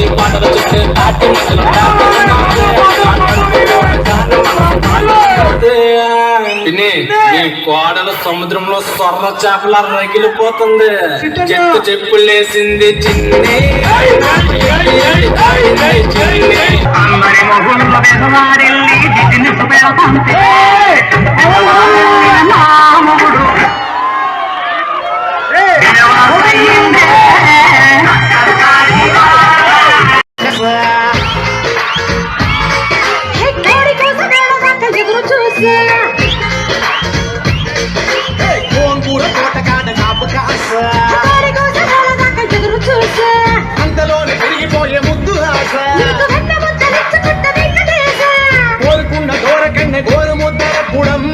ఈ పాటలు కోడలు సముద్రంలో సొర్ర చేపల రగిలిపోతుంది. చెట్టు చెప్పులేసింది చిన్ని. అంతలోనే పెరిగిపోయే ముద్దు ఆశ. కోరుకున్న దూరకన్న గోరు ముద్దర పుడమ్మో